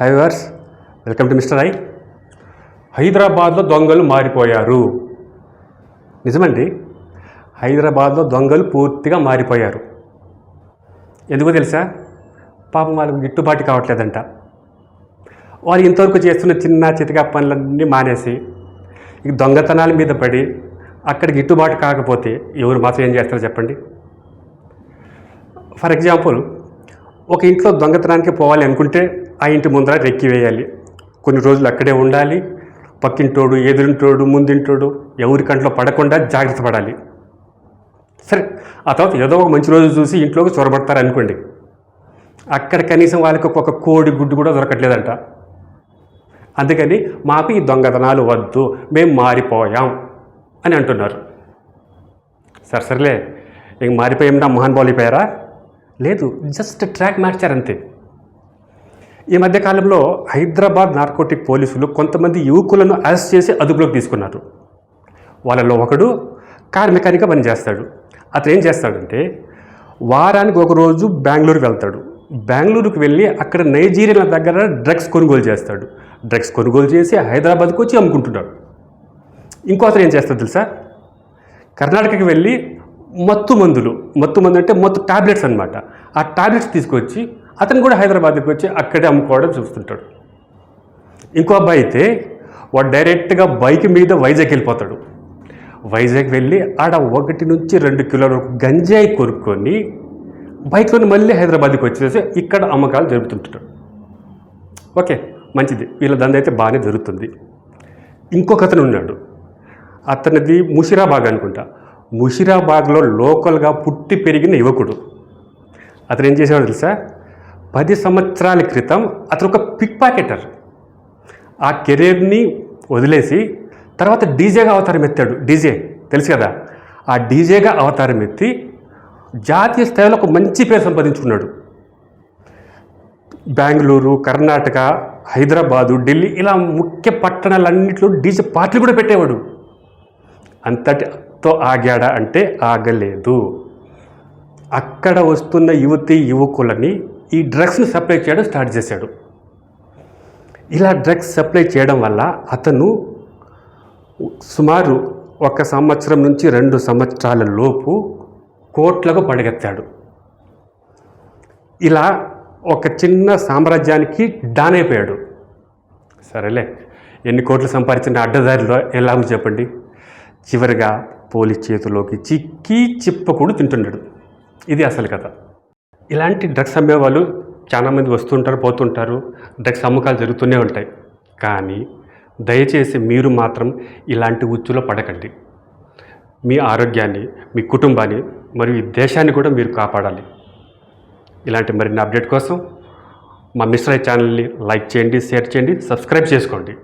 Hi viewers welcome to mister I హైదరాబాద్లో దొంగలు మారిపోయారు. నిజమండి హైదరాబాద్లో దొంగలు పూర్తిగా మారిపోయారు. ఎందుకో తెలుసా? పాపం వాళ్ళకు గిట్టుబాటు కావట్లేదంట. వాళ్ళు ఇంతవరకు చేస్తున్న చిన్న చితక పనులన్నీ మానేసి దొంగతనాల మీద పడి అక్కడ గిట్టుబాటు కాకపోతే ఎవరు మాత్రం ఏం చేస్తారో చెప్పండి? ఫర్ ఎగ్జాంపుల్ ఒక ఇంట్లో దొంగతనానికి పోవాలి అనుకుంటే ఆ ఇంటి ముందర రెక్కి వేయాలి. కొన్ని రోజులు అక్కడే ఉండాలి. పక్కింటోడు ఎదురింటోడు ముందింటోడు ఎవరి కంట్లో పడకుండా జాగ్రత్త పడాలి. సరే ఆ తర్వాత ఏదో ఒక మంచి రోజు చూసి ఇంట్లోకి చొరబడతారు అనుకోండి. అక్కడ కనీసం వాళ్ళకి ఒక కోడి గుడ్డు కూడా దొరకట్లేదంట. అందుకని మాకు ఈ దొంగతనాలు వద్దు మేము మారిపోయాం అని అంటున్నారు. సరే సర్లే. ఇంక మారిపోయాం మహాన్ బాలిపోయారా లేదు జస్ట్ ట్రాక్ మార్చారంతే ఈ మధ్యకాలంలో హైదరాబాద్ నార్కోటిక్ పోలీసులు కొంతమంది యువకులను అరెస్ట్ చేసి అదుపులోకి తీసుకున్నారు. వాళ్ళలో ఒకడు కార్ మెకానిక్గా పనిచేస్తాడు. అతను ఏం చేస్తాడంటే వారానికి ఒకరోజు బెంగళూరు వెళ్తాడు. బెంగళూరుకు వెళ్ళి అక్కడ నైజీరియా దగ్గర డ్రగ్స్ కొనుగోలు చేస్తాడు. డ్రగ్స్ కొనుగోలు చేసి హైదరాబాద్కు వచ్చి అమ్ముకుంటున్నాడు. ఇంకో అతను ఏం చేస్తాడు తెలుసా? కర్ణాటకకి వెళ్ళి మత్తు మందులు మత్తు మందు అంటే మత్తు టాబ్లెట్స్ అనమాట ఆ టాబ్లెట్స్ తీసుకొచ్చి అతను కూడా హైదరాబాద్కి వచ్చి అక్కడే అమ్ముకోవడం చూస్తుంటాడు. ఇంకో అబ్బాయి అయితే వాడు డైరెక్ట్గా బైక్ మీద వైజాగ్ వెళ్ళిపోతాడు. వైజాగ్ వెళ్ళి ఆడ ఒకటి నుంచి రెండు కిలోల వరకు గంజాయి కొనుక్కొని బైక్లోని మళ్ళీ హైదరాబాద్కి వచ్చేసి ఇక్కడ అమ్మకాలు జరుపుతుంటాడు. ఓకే మంచిది. వీళ్ళ దంద అయితే బాగానే జరుగుతుంది. ఇంకొక అతను ఉన్నాడు. అతనిది ముషిరాబాగ్ అనుకుంటా. ముషిరాబాద్లో లోకల్గా పుట్టి పెరిగిన యువకుడు. అతను ఏం చేసేవాడు తెలుసా? పది సంవత్సరాల క్రితం అతను ఒక పిక్ పాకెటర్ ఆ కెరీర్ని వదిలేసి తర్వాత డీజేగా అవతారం ఎత్తాడు. డీజే తెలుసు కదా? ఆ డీజేగా అవతారం ఎత్తి జాతీయ స్థాయిలో ఒక మంచి పేరు సంపాదించుకున్నాడు. బెంగళూరు కర్ణాటక హైదరాబాదు ఢిల్లీ ఇలా ముఖ్య పట్టణాలన్నింటిలో డీజే పార్టీలు కూడా పెట్టేవాడు. అంతటి తో ఆగాడా అంటే ఆగలేదు. అక్కడ వస్తున్న యువతి యువకులని ఈ డ్రగ్స్ని సప్లై చేయడం స్టార్ట్ చేశాడు. ఇలా డ్రగ్స్ సప్లై చేయడం వల్ల అతను సుమారు ఒక సంవత్సరం నుంచి రెండు సంవత్సరాల లోపు కోట్లకు పడగెత్తాడు. ఇలా ఒక చిన్న సామ్రాజ్యానికి డాన్ అయిపోయాడు సరేలే ఎన్ని కోట్లు సంపాదించిన అడ్డదారిలో ఎలా చెప్పండి? చివరిగా పోలీస్ చేతిలోకి చిక్కి చిప్పకుడు తింటున్నాడు ఇది అసలు కథ. ఇలాంటి డ్రగ్స్ అమ్మే వాళ్ళు చాలామంది వస్తుంటారు పోతుంటారు. డ్రగ్స్ అమ్మకాలు జరుగుతూనే ఉంటాయి. కానీ దయచేసి మీరు మాత్రం ఇలాంటి ఉచ్చులో పడకండి. మీ ఆరోగ్యాన్ని మీ కుటుంబాన్ని మరియు ఈ దేశాన్ని కూడా మీరు కాపాడాలి. ఇలాంటి మరిన్ని అప్డేట్ కోసం మా మిస్టర్ ఐ ఛానల్ని లైక్ చేయండి షేర్ చేయండి సబ్స్క్రైబ్ చేసుకోండి.